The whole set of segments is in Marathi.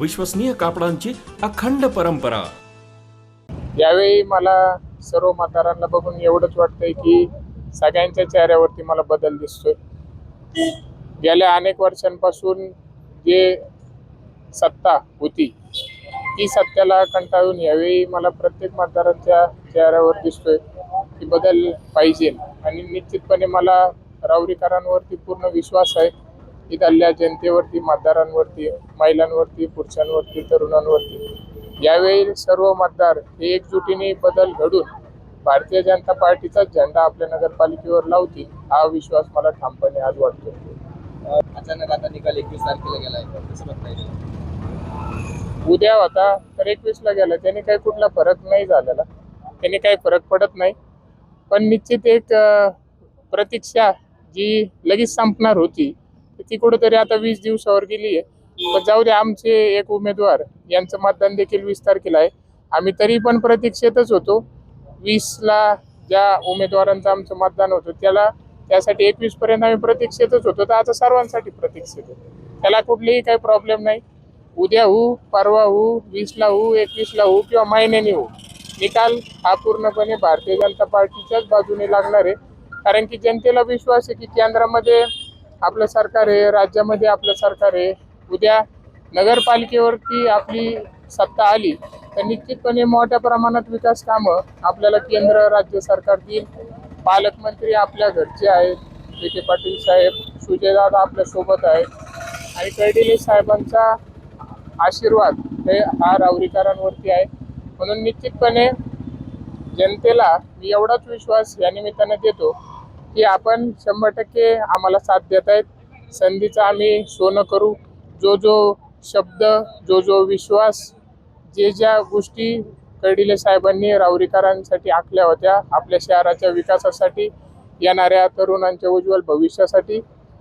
विश्वसनीय कापडांची अखंड परंपरा. यावेळी मला सर्व म्हातारांना बघून एवढंच वाटतंय की सगळ्यांच्या चेहऱ्यावरती मला बदल दिसतोय. गेल्या अनेक वर्षांपासून जे सत्ता होती ती सत्याला कंटाळून यावेळी मला प्रत्येक मतदारांच्या चेहऱ्यावर दिसतोय की बदल पाहिजे. आणि निश्चितपणे मला रावरीकरांवरती पूर्ण विश्वास आहे. इथल्या जनतेवरती मतदारांवरती महिलांवरती पुरुषांवरती तरुणांवरती. यावेळी सर्व मतदार हे एकजुटीने बदल घडून भारतीय जनता पार्टीचा झेंडा आपल्या नगरपालिकेवर लावतील हा विश्वास मला ठामपणे आज वाटतो अचानक आता निकाल एकवीस तारखेला येईल उद्या होता तर एकवीसला गेला त्याने काही कुठला फरक नाही झालेला. त्याने काही फरक पडत नाही. पण निश्चित एक प्रतीक्षा जी लगेच संपणार होती ती कुठेतरी आता वीस दिवसावर गेली आहे. पण जाऊ दे आमचे एक उमेदवार यांचं मतदान देखील वीस तारखेला आहे. आम्ही तरी पण प्रतीक्षेतच होतो. वीसला ज्या उमेदवारांचं आमचं मतदान होतं त्याला त्यासाठी एकवीस पर्यंत आम्ही प्रतीक्षेतच होतो. तर आता सर्वांसाठी प्रतीक्षेत होतो. त्याला कुठलीही काही प्रॉब्लेम नाही. उद्या होऊ परवा होऊ वीसला होऊ एकवीसला होऊ किंवा महिन्याने होऊ. निकाल हा पूर्णपणे भारतीय जनता पार्टीच्याच बाजूने लागणार आहे. कारण की जनतेला विश्वास आहे की केंद्रामध्ये आपलं सरकार आहे राज्यामध्ये आपलं सरकार आहे. उद्या नगरपालिकेवरती आपली सत्ता आली तर निश्चितपणे मोठ्या प्रमाणात विकास कामं आपल्याला केंद्र राज्य सरकार देईल. पालकमंत्री आपल्या घरचे आहेत विखे पाटील साहेब सुजयदादा आपल्यासोबत आहेत. आणि कर्डिले साहेबांचा आशीर्वाद हे हा रावरीकरांवरती आहे. म्हणून निश्चितपणे जनतेला मी एवढाच विश्वास या निमित्तानं देतो की आपण शंभर टक्के आम्हाला साथ देत आहेत. संधीचा आम्ही सोनं करू. जो जो शब्द जो जो विश्वास जे ज्या गोष्टी कर्डिले साहेबांनी रावरीकरांसाठी आखल्या होत्या आपल्या शहराच्या विकासासाठी येणाऱ्या तरुणांच्या उज्ज्वल भविष्यासाठी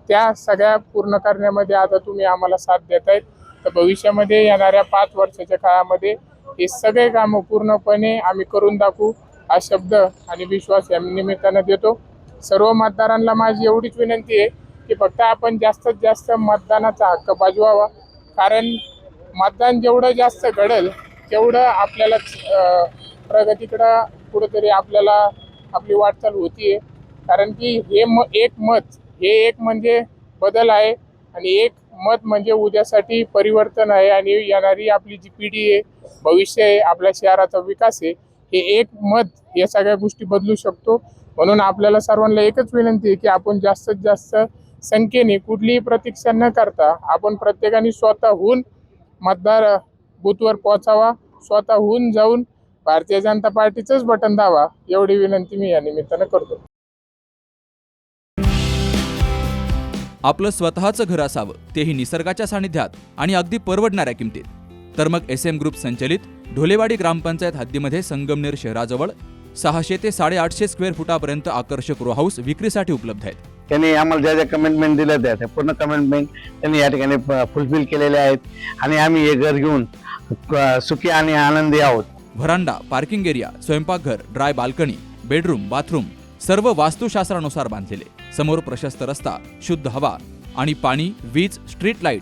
त्या सगळ्या पूर्ण करण्यामध्ये आता तुम्ही आम्हाला साथ देत आहेत. तर भविष्यामध्ये येणाऱ्या पाच वर्षाच्या काळामध्ये हे सगळे कामं पूर्णपणे आम्ही करून दाखवू हा शब्द आणि विश्वास या निमित्तानं देतो. सर्व मतदारांना माझी एवढीच विनंती आहे की फक्त आपण जास्तीत जास्त मतदानाचा हक्क बाजवावा. कारण मतदान जेवढं जास्त घडेल तेवढं आपल्याला प्रगतीकडं कुठंतरी आपल्याला आपली वाटचाल होतीये. कारण की हे म एक मत हे एक म्हणजे बदल आहे आणि एक मत म्हणजे उद्यासाठी परिवर्तन आहे आणि येणारी आपली जी पिढी आहे भविष्य आहे आपल्या शहराचा विकास आहे हे एक मत या सगळ्या गोष्टी बदलू शकतो. म्हणून आपल्याला सर्वांना एकच विनंती आहे की आपण जास्तीत जास्त संख्येने कुठलीही प्रतीक्षा न करता आपण प्रत्येकाने स्वतःहून मतदार बूथवर पोचावा स्वतःहून जाऊन भारतीय जनता पार्टीचंच बटन दावा एवढी विनंती मी या निमित्तानं करतो. आपलं स्वतःचं घर असावं तेही निसर्गाच्या सानिध्यात आणि अगदी परवडणाऱ्या किमतीत. तर मग एस एम ग्रुप संचलित ढोलेवाडी ग्रामपंचायत हद्दीमध्ये संगमनेर शहराजवळ सहाशे ते साडेआठशे स्क्वेअर फुटापर्यंत आकर्षक रो हाऊस विक्रीसाठी उपलब्ध आहेत. त्यांनी आम्हाला ज्या ज्या कमेंटमेंट दिल्या त्या त्या पूर्ण कमेंटमेंट त्यांनी या ठिकाणी फुलफिल केलेल्या आहेत. आणि आम्ही हे घर घेऊन सुखी आणि आनंदी आहोत. व्हरांडा पार्किंग एरिया स्वयंपाकघर ड्राय बाल्कनी बेडरूम बाथरूम सर्व वास्तुशास्त्रानुसार बांधलेले. समोर प्रशस्त रस्ता शुद्ध हवा आणि पाणी वीज स्ट्रीट लाइट